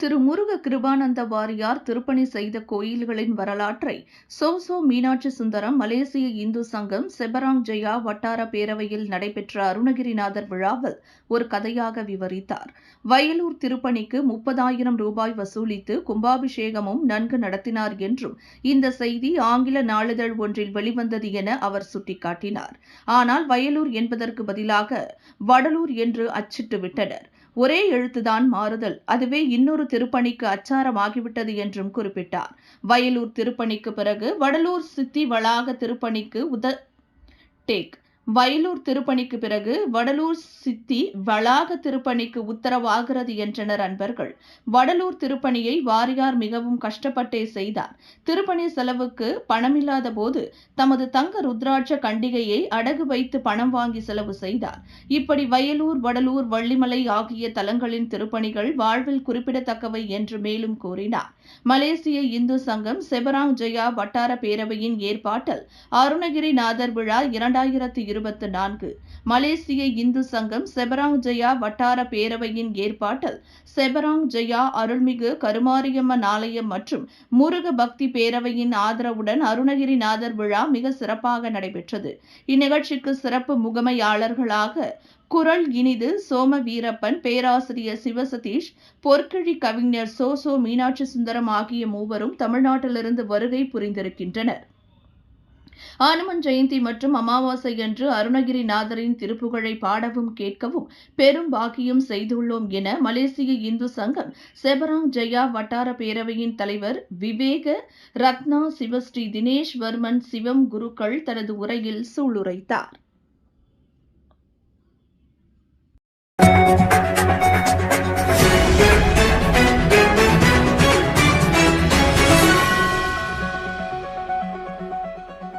திரு முருக கிருபானந்த வாரியார் திருப்பணி செய்த கோயில்களின் வரலாற்றை சோசோ மீனாட்சி சுந்தரம் மலேசிய இந்து சங்கம் செபராங் ஜெயா வட்டார பேரவையில் நடைபெற்ற அருணகிரிநாதர் விழாவில் ஒரு கதையாக விவரித்தார். வயலூர் திருப்பணிக்கு முப்பதாயிரம் ரூபாய் வசூலித்து கும்பாபிஷேகமும் நன்கு நடத்தினார் என்றும் இந்த செய்தி ஆங்கில நாளிதழ் ஒன்றில் வெளிவந்தது என அவர் சுட்டிக்காட்டினார். ஆனால் வயலூர் என்பதற்கு பதிலாக வடலூர் என்று அச்சிட்டு விட்டனர். ஒரே எழுத்துதான் மாறுதல். அதுவே இன்னொரு திருப்பணிக்கு அச்சாரமாகிவிட்டது என்றும் குறிப்பிட்டார். வயலூர் திருப்பணிக்கு பிறகு வடலூர் சித்தி வளாக திருப்பணிக்கு உத டேக் வயலூர் திருப்பணிக்கு பிறகு வடலூர் சித்தி வளாக திருப்பணிக்கு உத்தரவாகிறது என்றனர் அன்பர்கள். வடலூர் திருப்பணியை வாரியார் மிகவும் கஷ்டப்பட்டே செய்தார். திருப்பணி செலவுக்கு பணமில்லாத போது தமது தங்க ருத்ராட்ச கண்டிகையை அடகு வைத்து பணம் வாங்கி செலவு செய்தார். இப்படி வயலூர் வடலூர் வள்ளிமலை ஆகிய தலங்களின் திருப்பணிகள் வாழ்வில் குறிப்பிடத்தக்கவை என்று மேலும் கூறினார். மலேசிய இந்து சங்கம் செபராங் ஜெயா வட்டார பேரவையின் ஏற்பாட்டில் அருணகிரிநாதர் விழா இரண்டாயிரத்து இருபத்தி நான்கு. மலேசிய இந்து சங்கம் செபராங் ஜெயா வட்டார பேரவையின் ஏற்பாட்டில் செபராங் ஜெயா அருள்மிகு கருமாரியம்மன் ஆலயம் மற்றும் முருக பக்தி பேரவையின் ஆதரவுடன் அருணகிரிநாதர் விழா மிக சிறப்பாக நடைபெற்றது. இந்நிகழ்ச்சிக்கு சிறப்பு முகமையாளர்களாக குரல் இனிது சோம வீரப்பன் பேராசிரியர் சிவசதீஷ் பொற்கிழி கவிஞர் சோசோ மீனாட்சி சுந்தரம் ஆகிய மூவரும் தமிழ்நாட்டிலிருந்து வருகை புரிந்திருக்கின்றனர். ஹனுமன் ஜெயந்தி மற்றும் அமாவாசை அன்று அருணகிரிநாதரின் திருப்புகழை பாடவும் கேட்கவும் பெரும் பாக்கியம் செய்துள்ளோம் என மலேசிய இந்து சங்கம் செபராங் ஜெயா வட்டார பேரவையின் தலைவர் விவேக ரத்னா சிவஸ்ரீ தினேஷ் வர்மன் சிவம் குருக்கள் தனது உரையில் சூளுரைத்தார்.